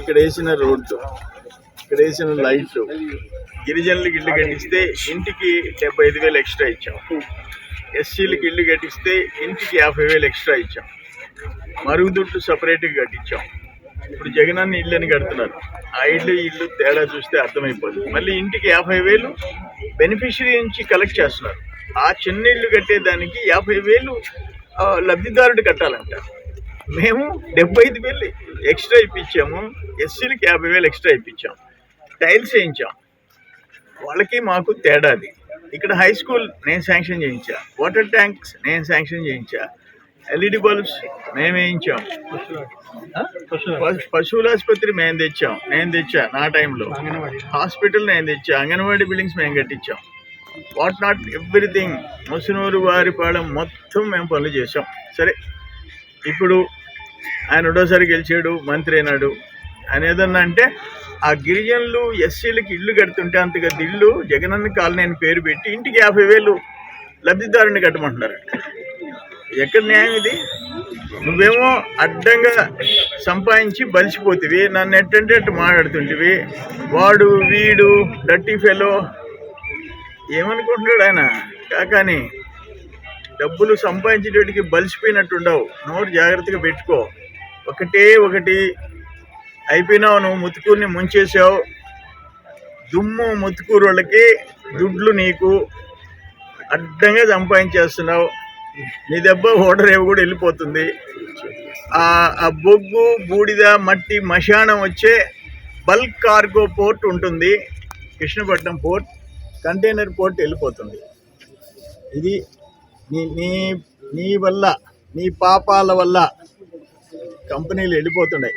ఇక్కడ వేసిన రోడ్లు ఇక్కడ వేసిన లైట్లు గిరిజనులకు ఇల్లు కట్టిస్తే ఇంటికి డెబ్బై ఐదు వేలు ఎక్స్ట్రా ఇచ్చాం. ఎస్సీలకు ఇల్లు కట్టిస్తే ఇంటికి యాభై వేలు ఎక్స్ట్రా ఇచ్చాం. మరుగుదొడ్లు సపరేట్గా కట్టించాం. ఇప్పుడు జగనన్న ఇల్లు అని కడుతున్నారు. ఆ ఇల్లు ఇల్లు తేడా చూస్తే అర్థమైపోతుంది మళ్ళీ ఇంటికి యాభై వేలు బెనిఫిషరీ నుంచి కలెక్ట్ చేస్తున్నారు. ఆ చిన్న ఇల్లు కట్టేదానికి యాభై వేలు లబ్ధిదారుడు కట్టాలంట. మేము డెబ్బై ఐదు వేలు ఎక్స్ట్రా ఇప్పించాము. ఎస్సీలకి యాభై వేలు ఎక్స్ట్రా ఇప్పించాం. టైల్స్ వేయించాం. వాళ్ళకి మాకు తేడాది ఇక్కడ హై స్కూల్ నేను శాంక్షన్ చేయించా. వాటర్ ట్యాంక్స్ నేను శాంక్షన్ చేయించా. ఎల్ఈడి బల్బ్స్ మేము వేయించాం పశువుల ఆసుపత్రి మేము తెచ్చాం. నేను తెచ్చా నా టైంలో. హాస్పిటల్ నేను తెచ్చా. అంగన్వాడీ బిల్డింగ్స్ మేము కట్టించాం. What not everything. Musunuru Varipalem మొత్తం మేము పనులు చేసాం సరే ఇప్పుడు ఆయన రెండోసారి గెలిచాడు మంత్రి అయినాడు. ఆయన ఏదన్నా అంటే ఆ గిరిజనులు ఎస్సీలకి ఇల్లు కడుతుంటే అంత పెద్ద ఇల్లు జగనన్న కాలనీ అని పేరు పెట్టి ఇంటికి యాభై వేలు లబ్ధిదారుని కట్టమంటున్నారు. ఎక్కడ న్యాయం ఇది? నువ్వేమో అడ్డంగా సంపాదించి బలిసిపోతివి నన్ను ఎట్టంటే అట్టు మాట్లాడుతుంటివి. వాడు వీడు డట్టి ఫెలో ఏమనుకుంటున్నాడు ఆయన? కాకాని డబ్బులు సంపాదించేటికి బలిసిపోయినట్టుండవు. నోరు జాగ్రత్తగా పెట్టుకో. ఒకటే ఒకటి అయిపోయినావు నువ్వు ముతుకూరిని ముంచేసావు దుమ్ము ముతుకూరు వాళ్ళకి దుడ్లు నీకు. అడ్డంగా సంపాదించేస్తున్నావు. నీ దెబ్బ ఓడరేవు కూడా వెళ్ళిపోతుంది. ఆ ఆ బొగ్గు బూడిద మట్టి మశానం వచ్చే బల్క్ కార్గో పోర్ట్ ఉంటుంది. కృష్ణపట్నం పోర్ట్ కంటైనర్ పోర్ట్ వెళ్ళిపోతుంది. ఇది నీ నీ నీ వల్ల నీ పాపాల వల్ల కంపెనీలు వెళ్ళిపోతున్నాయి.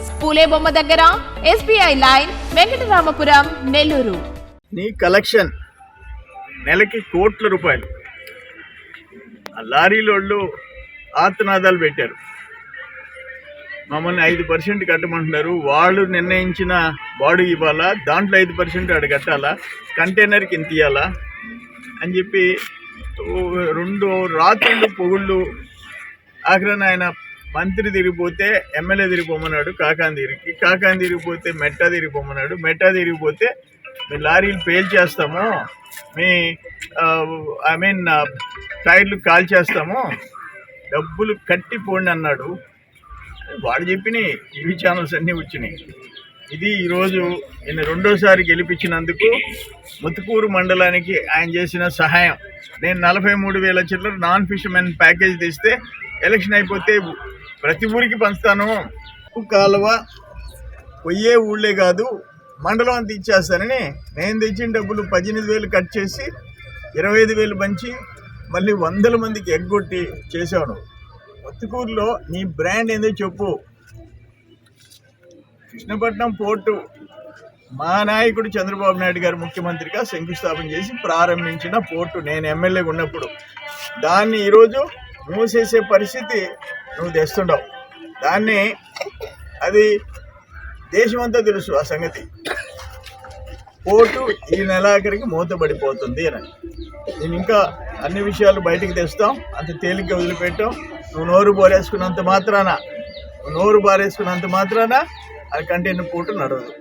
Phule బొమ్మ దగ్గర ఎస్బీఐ లైన్ వెంకటరామపురం నెల్లూరు. నీ కలెక్షన్ నెలకి కోట్ల రూపాయలు. ఆ లారీలోళ్ళు ఆర్తనాదాలు పెట్టారు. మమ్మల్ని ఐదు పర్సెంట్ కట్టమంటున్నారు. వాళ్ళు నిర్ణయించిన బాడు ఇవ్వాలా? దాంట్లో ఐదు పర్సెంట్ ఆడ కట్టాలా? కంటైనర్కి ఇంత ఇవ్వాలా అని చెప్పి రెండు రాత్రులు పొగుళ్ళు ఆఖరణ ఆయన మంత్రి తిరిగిపోతే ఎమ్మెల్యే తిరిగిపోమన్నాడు కాకాని తిరిగి కాకాని తిరిగిపోతే మెట్టా తిరిగిపోమన్నాడు మెట్ట తిరిగిపోతే మీ లారీలు పేల్చేస్తాము మీ ఐ మీన్ టైర్లు కాల్చేస్తాము డబ్బులు కట్టిపోండి అన్నాడు. వాడు చెప్పినాయి టీవీ ఛానల్స్ అన్నీ వచ్చినాయి. ఇది ఈరోజు నేను రెండోసారి గెలిపించినందుకు ముతుకూరు మండలానికి ఆయన చేసిన సహాయం. నేను నలభై మూడు వేల చిల్లర నాన్ ఫిషర్మెన్ ప్యాకేజ్ తీస్తే ఎలక్షన్ అయిపోతే ప్రతి ఊరికి పంచుతాను. కాలువ పొయ్యే ఊళ్ళే కాదు మండలం అంత ఇచ్చేస్తానని నేను తెచ్చిన డబ్బులు పద్దెనిమిది వేలు కట్ చేసి ఇరవై ఐదు వేలు పంచి మళ్ళీ వందల మందికి ఎగ్గొట్టి చేశాను. నువ్వు నీ బ్రాండ్ ఏందో చెప్పు. కృష్ణపట్నం పోర్టు మా నాయకుడు చంద్రబాబు నాయుడు గారు ముఖ్యమంత్రిగా శంకుస్థాపన చేసి ప్రారంభించిన పోర్టు. నేను ఎమ్మెల్యేగా ఉన్నప్పుడు దాన్ని ఈరోజు మూసేసే పరిస్థితి నువ్వు తెస్తుండవు. దాన్ని అది దేశమంతా తెలుసు ఆ సంగతి. కోర్టు ఈ నెలాఖరికి మూతబడిపోతుంది అని. నేను ఇంకా అన్ని విషయాలు బయటికి తెస్తాం. అంత తేలిక వదిలిపెట్టాం. నువ్వు నోరు బారేసుకున్నంత మాత్రాన నువ్వు నోరు బారేసుకున్నంత మాత్రాన అది కంటిన్యూ పూట నడవదు.